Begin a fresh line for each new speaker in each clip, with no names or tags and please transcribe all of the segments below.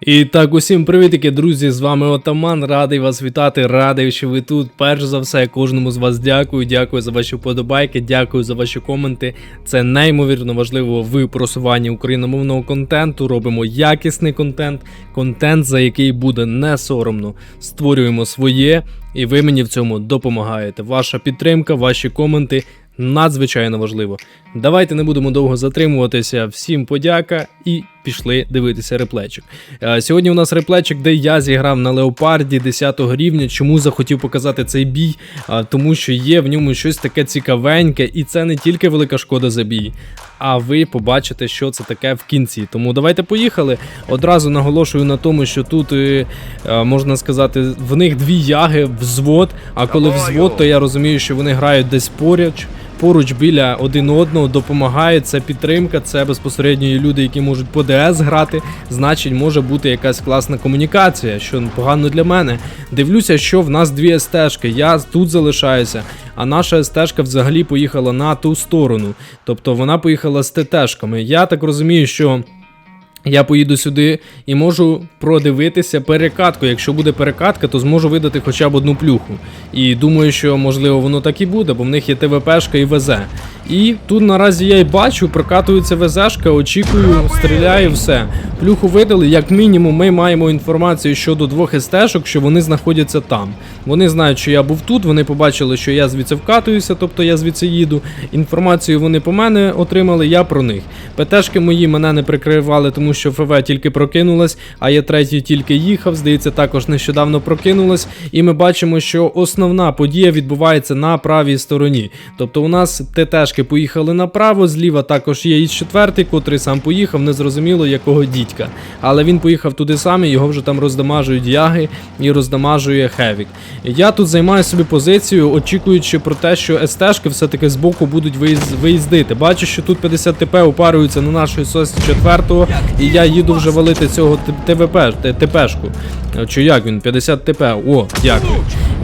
І так, усім привітики, друзі! З вами Отаман. Радий вас вітати, радий, що ви тут. Перш за все, кожному з вас дякую. Дякую за ваші вподобайки, дякую за ваші коменти. Це неймовірно важливо в просуванні україномовного контенту. Робимо якісний контент, контент, за який буде не соромно. Створюємо своє, і ви мені в цьому допомагаєте. Ваша підтримка, ваші коменти. Надзвичайно важливо. Давайте не будемо довго затримуватися. Всім подяка і пішли дивитися реплечик. Е, Сьогодні у нас реплечик, де я зіграв на леопарді 10 рівня. Чому захотів показати цей бій? Тому що є в ньому щось таке цікавеньке, і це не тільки велика шкода за бій. А ви побачите, що це таке в кінці. Тому давайте поїхали. Одразу наголошую на тому, що тут е, е, можна сказати, в них дві яги, взвод. А коли взвод, то я розумію, що вони грають десь поруч. Поруч біля один одного допомагають, це підтримка, це безпосередньо люди, які можуть по ДС грати. Значить, може бути якась класна комунікація, що погано для мене. Дивлюся, що в нас дві стежки. Я тут залишаюся, а наша стежка взагалі поїхала на ту сторону. Тобто вона поїхала з ТТшками. Я так розумію, що. Я поїду сюди і можу продивитися перекатку. Якщо буде перекатка, то зможу видати хоча б одну плюху. І думаю, що можливо воно так і буде, бо в них є ТВПшка і ВЗ. І тут наразі я й бачу, прокатується ВЗшка, очікую, стріляю, все. Плюху видали. Як мінімум, ми маємо інформацію щодо двох СТшок, що вони знаходяться там. Вони знають, що я був тут, вони побачили, що я звідси вкатуюся, тобто я звідси їду. Інформацію вони по мене отримали, я про них. ПТшки мої мене не прикривали, тому що ФВ тільки прокинулась, а я третій тільки їхав. Здається, також нещодавно прокинулась. І ми бачимо, що основна подія відбувається на правій стороні. Тобто у нас ТТшки поїхали направо, зліва також є і четвертий, котрий сам поїхав, незрозуміло якого дідька. Але він поїхав туди сам, і його вже там роздамажують яги і роздамажує Хевік. Я тут займаю собі позицію, очікуючи про те, що СТшки все-таки збоку будуть виїз- виїздити. Бачу, що тут 50 ТП упарюються на нашої сосі 4 і я їду вже валити цього ТВП, ТПшку. Чи як він? 50 ТП. О, дякую.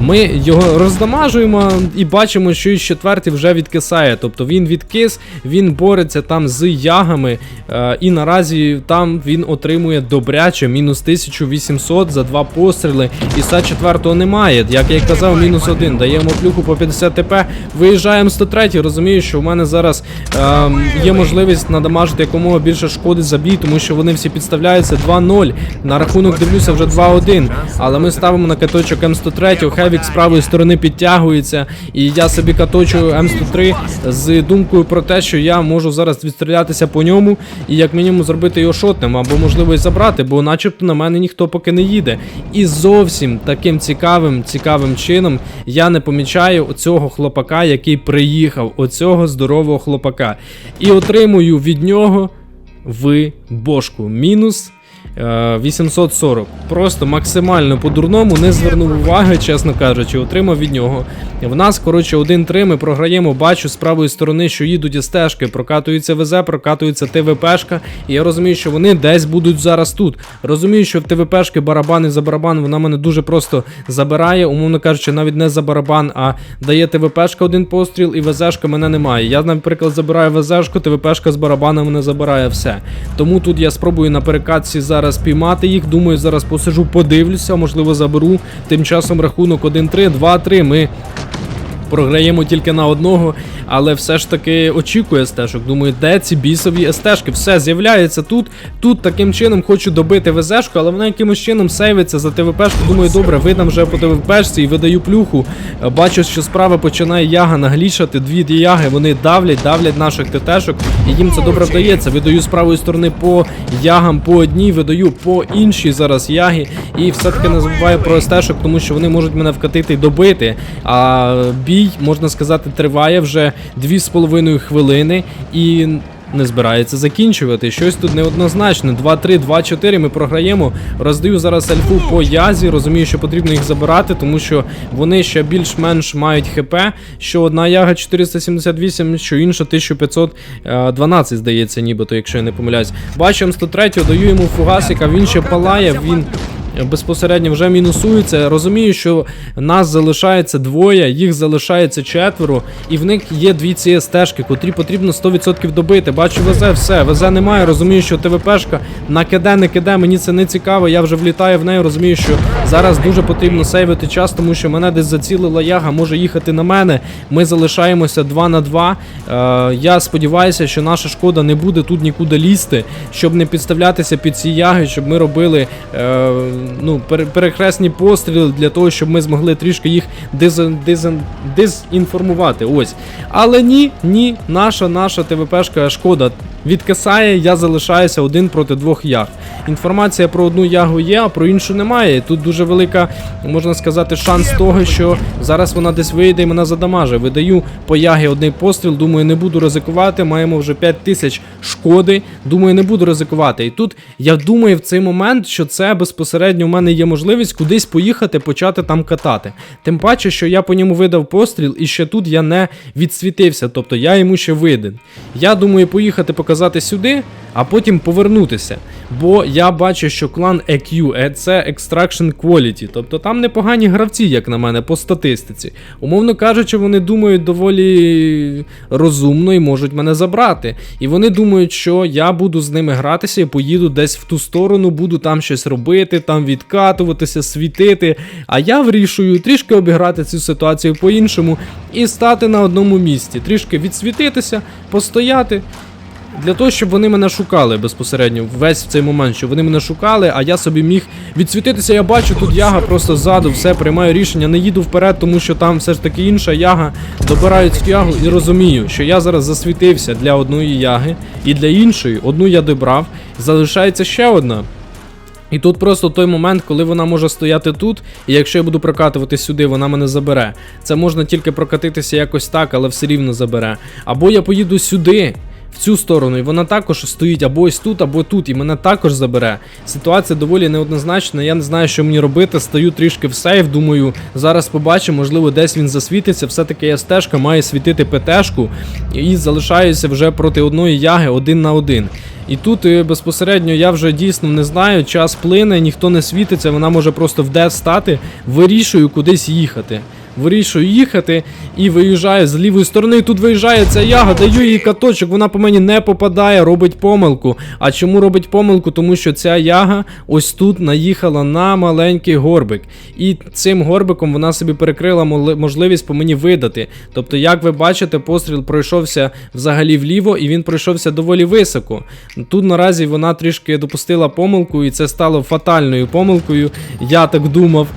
Ми його роздамажуємо і бачимо, що і четвертий вже відкисає. Тобто він відкис, він бореться там з ягами, е, і наразі там він отримує добряче мінус 1800 за два постріли. І са четвертого немає. Як я й казав, мінус один. Даємо плюху по 50 ТП. Виїжджаємо 103. Розумію, що в мене зараз е, є можливість надамажити якомога більше шкоди за бій, тому що вони всі підставляються 2-0. На рахунок дивлюся вже 2-1. Але ми ставимо на каточок М103. Хевік з правої сторони підтягується. І я собі каточу М103 з думкою про те, що я можу зараз відстрілятися по ньому і як мінімум зробити його шотним, або можливо і забрати, бо начебто на мене ніхто поки не їде. І зовсім таким цікавим, цікавим чином я не помічаю оцього хлопака, який приїхав, оцього здорового хлопака. І отримую від нього в бошку мінус. Е, 840. Просто максимально по-дурному не звернув уваги, чесно кажучи, отримав від нього. В нас, коротше, 1-3 ми програємо. Бачу з правої сторони, що їдуть стежки, прокатується ВЗ, прокатується ТВПшка. І я розумію, що вони десь будуть зараз тут. Розумію, що в ТВПшки барабани за барабан вона мене дуже просто забирає, умовно кажучи, навіть не за барабан, а дає ТВПшка один постріл і ВЗшка мене немає. Я, наприклад, забираю ВЗшку, ТВПшка з барабана мене забирає все. Тому тут я спробую на перекатці зараз піймати їх. Думаю, зараз посижу, подивлюся, можливо, заберу. Тим часом рахунок 1-3, 2-3. Ми програємо тільки на одного, але все ж таки очікує стежок. Думаю, де ці бісові стежки? Все з'являється тут. Тут таким чином хочу добити ВЗшку, але вона якимось чином сейвиться за ТВПшку. Думаю, добре, видам вже по ТВПшці і видаю плюху. Бачу, що справа починає яга наглішати. Дві яги вони давлять, давлять наших ТТшок, і їм це добре вдається. Видаю з правої сторони по ягам по одній, видаю по іншій зараз яги. І все-таки не забуваю про стежок, тому що вони можуть мене вкатити і добити. А бій, можна сказати, триває вже 2,5 хвилини і. Не збирається закінчувати. Щось тут неоднозначно. 2-3, 2-4 ми програємо. Роздаю зараз альфу по язі. Розумію, що потрібно їх забирати, тому що вони ще більш-менш мають хп. Що одна яга 478, що інша 1512, здається, нібито, якщо я не помиляюсь. Бачимо 103, даю йому фугасика, він ще палає, він. Безпосередньо вже мінусуються. Розумію, що нас залишається двоє, їх залишається четверо, і в них є дві ці стежки, котрі потрібно 100% добити. Бачу, везе все, везе немає. Розумію, що ТВПшка на киде, не киде, мені це не цікаво. Я вже влітаю в неї. Розумію, що зараз дуже потрібно сейвити час, тому що мене десь зацілила яга, може їхати на мене. Ми залишаємося 2 на 2. Е, я сподіваюся, що наша шкода не буде тут нікуди лізти, щоб не підставлятися під ці яги, щоб ми робили е, ну, пере- перехресні постріли для того, щоб ми змогли трішки їх дезін, дезін, дизінформувати. Ось. Але ні, ні, наша, наша ТВПшка шкода відкисає, я залишаюся один проти двох ях. Інформація про одну ягу є, а про іншу немає. Тут дуже велика, можна сказати, шанс того, що зараз вона десь вийде і мене задамаже. Видаю по ягі один постріл, думаю, не буду ризикувати. Маємо вже 5 тисяч шкоди. Думаю, не буду ризикувати. І тут я думаю в цей момент, що це безпосередньо в мене є можливість кудись поїхати, почати там катати. Тим паче, що я по ньому видав постріл, і ще тут я не відсвітився, тобто я йому ще виден. Я думаю, поїхати показати сюди, а потім повернутися. Бо я бачу, що клан EQ е, це Extraction Quality, тобто там непогані гравці, як на мене, по статистиці. Умовно кажучи, вони думають доволі розумно і можуть мене забрати. І вони думають, що я буду з ними гратися і поїду десь в ту сторону, буду там щось робити, там відкатуватися, світити. А я вирішую трішки обіграти цю ситуацію по-іншому і стати на одному місці, трішки відсвітитися, постояти. Для того, щоб вони мене шукали безпосередньо весь цей момент, щоб вони мене шукали, а я собі міг відсвітитися. Я бачу тут яга просто ззаду, все приймаю рішення, не їду вперед, тому що там все ж таки інша яга. Добираю цю ягу і розумію, що я зараз засвітився для одної яги, і для іншої одну я добрав. Залишається ще одна. І тут просто той момент, коли вона може стояти тут, і якщо я буду прокатувати сюди, вона мене забере. Це можна тільки прокатитися якось так, але все рівно забере. Або я поїду сюди. В цю сторону, і вона також стоїть або ось тут, або тут, і мене також забере. Ситуація доволі неоднозначна. Я не знаю, що мені робити. Стаю трішки в сейф. Думаю, зараз побачу, можливо, десь він засвітиться. Все-таки я стежка має світити ПТшку, і залишаюся вже проти одної яги один на один. І тут е, безпосередньо я вже дійсно не знаю, час плине, ніхто не світиться, вона може просто в деф стати, вирішую кудись їхати. Вирішую їхати і виїжджаю з лівої сторони. Тут виїжджає ця яга, даю їй каточок, вона по мені не попадає, робить помилку. А чому робить помилку? Тому що ця яга ось тут наїхала на маленький горбик. І цим горбиком вона собі перекрила можливість по мені видати. Тобто, як ви бачите, постріл пройшовся взагалі вліво, і він пройшовся доволі високо. Тут наразі вона трішки допустила помилку, і це стало фатальною помилкою. Я так думав.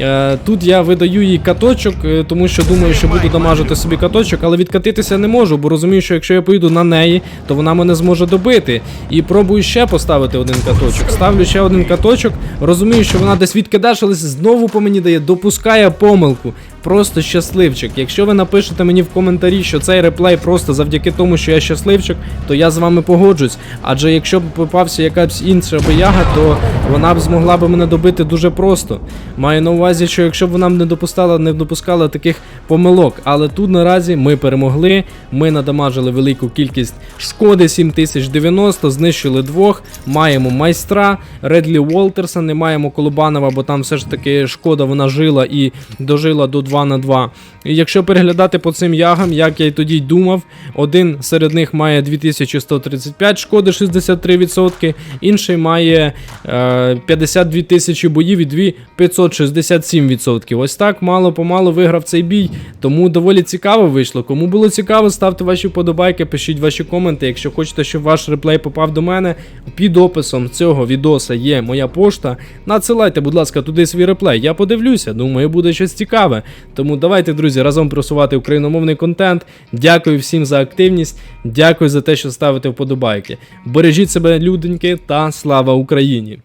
Е, Тут я видаю їй каточок, е, тому що думаю, що буду дамажити собі каточок, але відкатитися не можу, бо розумію, що якщо я поїду на неї, то вона мене зможе добити. І пробую ще поставити один каточок. Ставлю ще один каточок, розумію, що вона десь відкидашилась, знову по мені дає, допускає помилку. Просто щасливчик. Якщо ви напишете мені в коментарі, що цей реплей просто завдяки тому, що я щасливчик, то я з вами погоджусь. Адже якщо б попався якась інша бояга, то вона б змогла б мене добити дуже просто. Маю на увазі, що якщо б вона не допускала, не допускала таких помилок. Але тут наразі ми перемогли. Ми надамажили велику кількість шкоди 7090, знищили двох. Маємо майстра Редлі Уолтерса, не маємо Колобанова, бо там все ж таки шкода вона жила і дожила до 2 на 2. І якщо переглядати по цим ягам, як я й тоді думав, один серед них має 2135 шкоди, 63%, інший має е, 52 тисячі боїв і 2567%. Ось так мало-помалу виграв цей бій. Тому доволі цікаво вийшло. Кому було цікаво, ставте ваші вподобайки, пишіть ваші коменти. Якщо хочете, щоб ваш реплей попав до мене, під описом цього відоса є моя пошта. Надсилайте, будь ласка, туди свій реплей. Я подивлюся, думаю, буде щось цікаве. Тому давайте, друзі, разом просувати україномовний контент. Дякую всім за активність. Дякую за те, що ставите вподобайки. Бережіть себе, люденьки, та слава Україні!